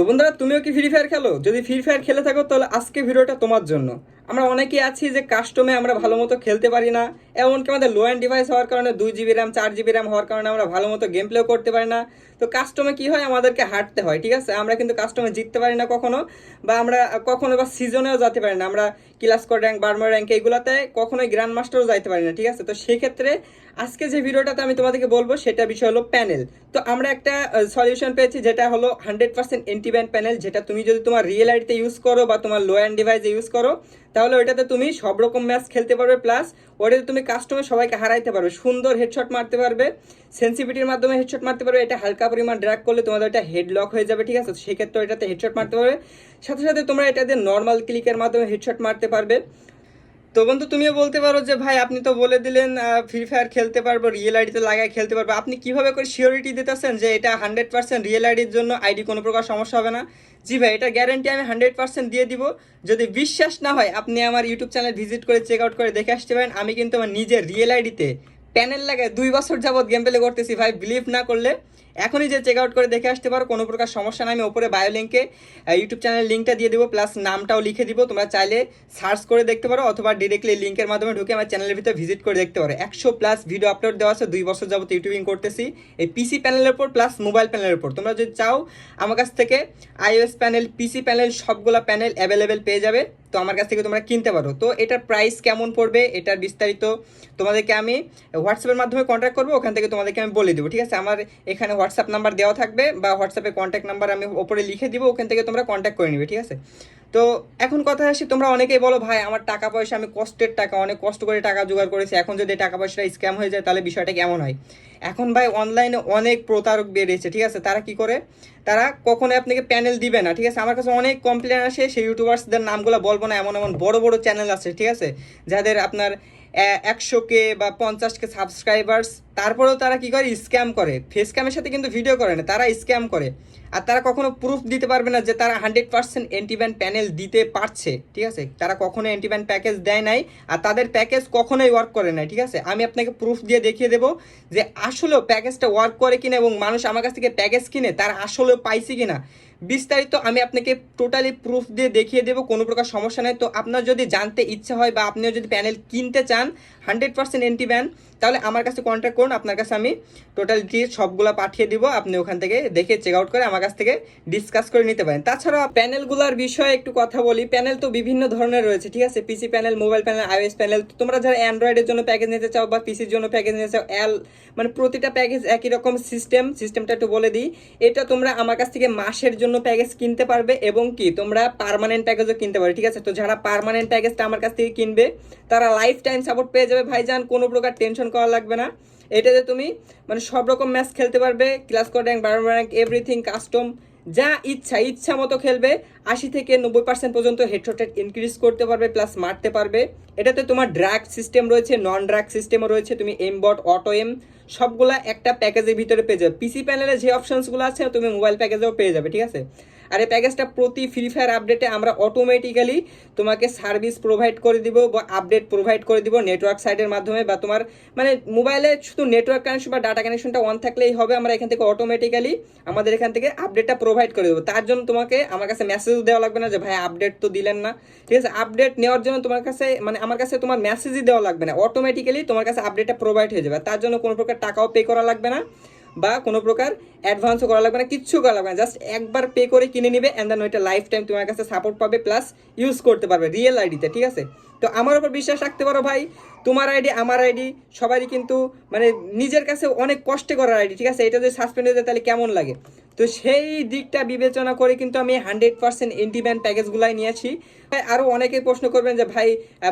তো বন্ধুরা, তুমিও কি ফ্রি ফায়ার খেলো? যদি ফ্রি ফায়ার খেলে থাকো, তাহলে আজকে ভিডিওটা তোমার জন্য। আমরা অনেকেই আছি যে কাস্টমে আমরা ভালো মতো খেলতে পারি না। এমনকি আমাদের লো অ্যান্ড ডিভাইস হওয়ার কারণে দুই জিবি র্যাম চার জিবি র্যাম হওয়ার কারণে আমরা ভালো মতো গেম প্লেও করতে পারি না। তো কাস্টমে কি হয়? আমাদেরকে হাঁটতে হয়, ঠিক আছে? আমরা কিন্তু কাস্টমে জিততে পারি না কখনো বা আমরা কখনো বা সিজনেও যেতে পারি না। আমরা ক্লাস র্যাঙ্ক বার্মার র্যাঙ্ক এইগুলোতে কখনোই গ্র্যান্ড মাস্টারও যাইতে পারি না, ঠিক আছে? তো সেক্ষেত্রে আজকে যে ভিডিওটাতে আমি তোমাদেরকে বলব সেটা বিষয় হলো প্যানেল তো আমরা একটা সলিউশন পেয়েছি যেটা হলো হান্ড্রেড পার্সেন্ট এন্টিব্যান্ড প্যানেল যেটা তুমি যদি তোমার রিয়েল আইডিতে ইউজ করো বা তোমার লো অ্যান্ড ডিভাইসে ইউজ করো, তাহলে ওইটাতে তুমি সব রকম ম্যাচ খেলতে পারবে প্লাস ওটাতে তুমি কাস্টমে সবাইকে হারাইতে পারবে, সুন্দর হেডশট মারতে পারবে সেন্সিভিটির মাধ্যমে হেডশট মারতে পারবে, এটা হালকা পরিমাণ ড্র্যাক করলে তোমাদের এটা হেড লক হয়ে যাবে, ঠিক আছে? সেক্ষেত্রে এটাতে হেডশট মারতে পারবে। সাথে সাথে তোমরা এটাতে নর্মাল ক্লিকের মাধ্যমে হেডশট মারতে পারবে। তো বন্ধু, তুমিও বলতে পারো যে, ভাই, আপনি তো বলে দিলেন ফ্রি ফায়ার খেলতে পারব রিয়েল আইডিতে লাগায় খেলতে পারব। আপনি কীভাবে করে সিওরিটি দিতেছেন যে, এটা হান্ড্রেড পার্সেন্ট রিয়েল আইডির জন্য আইডি কোনো প্রকার সমস্যা হবে না? জি ভাই, এটা গ্যারান্টি আমি হান্ড্রেড পার্সেন্ট দিয়ে দিব। যদি বিশ্বাস না হয়, আপনি আমার ইউটিউব চ্যানেল ভিজিট করে চেক আউট করে দেখে আসতে পারেন। আমি কিন্তু আমার নিজের রিয়েল আইডিতে প্যানেল লাগায় দুই বছর যাবৎ গেম প্লে করতেছি। ভাই বিলিভ না করলে এখনই যে চেক আউট করে দেখে আসতে পারো, কোনো প্রকার সমস্যা নাই। আমি ওপরে বায়ো লিঙ্কে ইউটিউব চ্যানেল লিঙ্কটা দিয়ে দিব প্লাস নামটাও লিখে দিব। তোমরা চাইলে সার্চ করে দেখতে পারো, অথবা ডিরেক্টলি লিঙ্কের মাধ্যমে ঢুকে আমার চ্যানেলের ভিতরে ভিজিট করে দেখতে পারো। একশো প্লাস ভিডিও আপলোড দেওয়া আছে, দুই বছর যাবত ইউটিউবিং করতেছি। এই পিসি প্যানেলের উপর প্লাস মোবাইল প্যানেলের উপর। তোমরা যদি চাও, আমার কাছ থেকে আইওএস প্যানেল পিসি প্যানেল সবগুলো প্যানেল অ্যাভেলেবেল পেয়ে যাবে। তো আমার কাছ থেকে তোমরা কিনতে পারো। তো এটার প্রাইস কেমন পড়বে, এটার বিস্তারিত তোমাদেরকে আমি হোয়াটসঅ্যাপের মাধ্যমে কন্ট্যাক্ট করব, ওখান থেকে তোমাদেরকে আমি বলে দেবো। ঠিক আছে? আমার এখানে হোয়াটসঅ্যাপ নাম্বার দেওয়া থাকবে বা হোয়াটসঅ্যাপে কন্ট্যাক্ট নাম্বার আমি ওপরে লিখে দিব, ওখান থেকে তোমরা কন্ট্যাক্ট করে নিবে, ঠিক আছে? তো এখন কথা আসি, তোমরা অনেকেই বলো, ভাই, আমার টাকা পয়সা, আমি কষ্টের টাকা, অনেক কষ্ট করে টাকা জোগাড় করেছি, এখন যদি টাকা পয়সাটা স্ক্যাম হয়ে যায়, তাহলে বিষয়টা কেমন হয়? এখন ভাই অনলাইনে অনেক প্রতারক বেরিয়েছে ঠিক আছে? তারা কি করে? তারা কখনো আপনাকে প্যানেল দিবে না, ঠিক আছে? আমার কাছে অনেক কমপ্লেন আসে, সেই ইউটিউবার্সদের নামগুলো বলব না, এমন এমন বড় বড় চ্যানেল আছে, ঠিক আছে? যাদের আপনার একশো কে বা পঞ্চাশ কে সাবস্ক্রাইবার্স তারপরেও তারা কি করে? স্ক্যাম করে। ফেস ক্যামের সাথে কিন্তু ভিডিও করে না, তারা স্ক্যাম করে। আর তারা কখনো প্রুফ দিতে পারবে না যে তারা হান্ড্রেড পার্সেন্ট অ্যান্টিব্যান্ড প্যানেল দিতে পারছে, ঠিক আছে? তারা কখনো অ্যান্টিব্যান্ড প্যাকেজ দেয় নাই আর তাদের প্যাকেজ কখনোই ওয়ার্ক করে নাই, ঠিক আছে? আমি আপনাকে প্রুফ দিয়ে দেখিয়ে দেবো যে আসলেও প্যাকেজটা ওয়ার্ক করে কিনা এবং মানুষ আমার কাছ থেকে প্যাকেজ কিনে, তারা আসলেও পাইছে কিনা। বিস্তারিত আমি আপনাকে টোটালি প্রুফ দিয়ে দেখিয়ে দেবো, কোনো প্রকার সমস্যা নেই। তো আপনার যদি জানতে ইচ্ছা হয় বা আপনিও যদি প্যানেল কিনতে চান হান্ড্রেড পার্সেন্ট এন্টি ব্যান তাহলে আমার কাছে কন্ট্যাক্ট করুন, আপনার কাছে আমি টোটাল ডিটেলস সবগুলো পাঠিয়ে দিব, আপনি ওখান থেকে দেখে চেক আউট করে আমার কাছ থেকে ডিসকাস করে নিতে পারেন। তাছাড়া প্যানেলগুলোর বিষয়ে একটু কথা বলি প্যানেল তো বিভিন্ন ধরনের রয়েছে, ঠিক আছে? PC panel mobile panel iOS panel তোমরা যারা অ্যান্ড্রয়েডের জন্য প্যাকেজ নিতে চাও বা পিসির জন্য প্যাকেজ নিতে চাও এল মানে প্রতিটা প্যাকেজ একই রকম সিস্টেম সিস্টেমটা একটু বলে দিই। এটা তোমরা আমার কাছ থেকে মাসের জন্য প্যাকেজ কিনতে পারবে এবং কি, তোমরা পারমানেন্ট প্যাকেজও কিনতে পারবে ঠিক আছে? তো যারা পারমানেন্ট প্যাকেজটা আমার কাছ থেকে কিনবে, তারা লাইফ টাইম সাপোর্ট পেয়ে যাবে। ভাইজান, কোনো প্রকার টেনশন করা লাগবে না। এটাতে তুমি মানে সব রকম ম্যাচ খেলতে পারবে ক্লাস কোড র্যাঙ্ক বারো র্যাঙ্ক এভরিথিং কাস্টম যা ইচ্ছা ইচ্ছা মতো খেলবে। আশি থেকে নব্বই পার্সেন্ট পর্যন্ত হেডশটের ইনক্রিজ করতে পারবে প্লাস মারতে পারবে। এটাতে তোমার ড্রাগ সিস্টেম রয়েছে নন ড্রাগ সিস্টেমও রয়েছে, তুমি এম বট অটো এম সবগুলা একটা প্যাকেজের ভিতরে পেয়ে যাবে। পিসি প্যানেলে যে অপশনসগুলো আছে, তুমি মোবাইল প্যাকেজেও পেয়ে যাবে, ঠিক আছে? আর এই প্যাকেজটা প্রতি ফ্রি ফায়ার আপডেটে আমরা অটোমেটিক্যালি তোমাকে সার্ভিস প্রোভাইড করে দিব বা আপডেট প্রোভাইড করে দিব নেটওয়ার্ক সাইডের মাধ্যমে বা তোমার মানে মোবাইলে শুধু নেটওয়ার্ক কানেকশন বা ডাটা কানেকশনটা অন থাকলেই হবে। আমরা এখান থেকে অটোমেটিক্যালি আমাদের এখান থেকে আপডেটটা প্রোভাইড করে দেবো। তার জন্য তোমাকে আমার কাছে মেসেজ দেওয়া লাগবে না যে, ভাই আপডেট তো দিলেন না। ঠিক আছে? আপডেট নেওয়ার জন্য তোমার কাছে মানে আমার কাছে তোমার মেসেজই দেওয়া লাগবে না। অটোমেটিক্যালি তোমার কাছে আপডেটটা প্রোভাইড হয়ে যাবে। তার জন্য কোনো প্রকার টাকাও পে করা লাগবে না। বা কোনো প্রকার অ্যাডভান্সও করা লাগবে না, কিচ্ছু করা লাগবে না। জাস্ট একবার পে করে কিনে নিবে অ্যান্ড দেন ওইটা লাইফ টাইম তোমার কাছে সাপোর্ট পাবে প্লাস ইউজ করতে পারবে রিয়েল আইডিতে ঠিক আছে? তো আমার ওপর বিশ্বাস রাখতে পারো ভাই, তোমার আইডি আমার আইডি সবারই কিন্তু মানে নিজের কাছে অনেক কষ্টে করার আইডি ঠিক আছে? এটা যদি সাসপেন্ড হয়ে যায় তাহলে কেমন লাগে? তো সেই দিকটা বিবেচনা করে কিন্তু আমি হান্ড্রেড পার্সেন্ট এন্টিব্যান প্যাকেজগুলাই নিয়েছি। আরও অনেকে প্রশ্ন করবেন যে, ভাই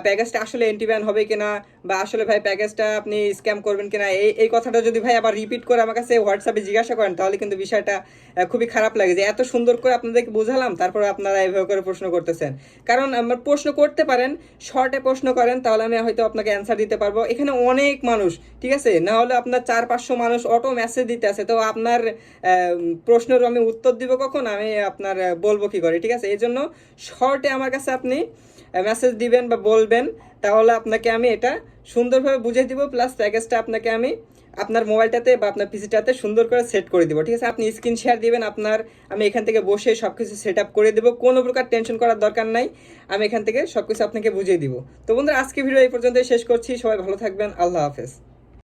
প্যাকেজটা আসলে এন্টিব্যান হবে কিনা? বা আসলে, ভাই, প্যাকেজটা আপনি স্ক্যাম করবেন কিনা? এই এই কথাটা যদি ভাই আবার রিপিট করে আমার কাছে হোয়াটসঅ্যাপে জিজ্ঞাসা করেন, তাহলে কিন্তু বিষয়টা খুবই খারাপ লাগে যে, এত সুন্দর করে আপনাদেরকে বোঝালাম, তারপরে আপনারা এভাবে করে প্রশ্ন করতেছেন। কারণ আমার প্রশ্ন করতে পারেন শর্টে প্রশ্ন করেন, তাহলে আমি হয়তো আপনাকে অ্যান্সার দিতে পারব। এখানে অনেক মানুষ, ঠিক আছে? না হলে আপনার চার, পাঁচশো মানুষ অটো মেসেজ দিতে আছে। তো আপনার প্রশ্নের আমি উত্তর দিব কখন, আমি আপনার বলব কি করে, ঠিক আছে? এই জন্য শর্টে আমার কাছে আপনি মেসেজ দিবেন বা বলবেন, তাহলে আপনাকে আমি এটা সুন্দরভাবে বুঝিয়ে দিব প্লাস প্যাকেজটা আপনাকে আমি আপনার মোবাইলটাতে বা আপনার পিসিটাতে সুন্দর করে সেট করে দিব, ঠিক আছে? আপনি স্ক্রিন শেয়ার দিবেন, আপনার, আমি এখান থেকে বসে সব কিছু সেট আপ করে দেবো, কোনো প্রকার টেনশন করার দরকার নাই, আমি এখান থেকে সব কিছু আপনাকে বুঝিয়ে দিব। তো বন্ধুরা, আজকে ভিডিও এই পর্যন্তই, শেষ করছি, সবাই ভালো থাকবেন, আল্লাহ হাফেজ।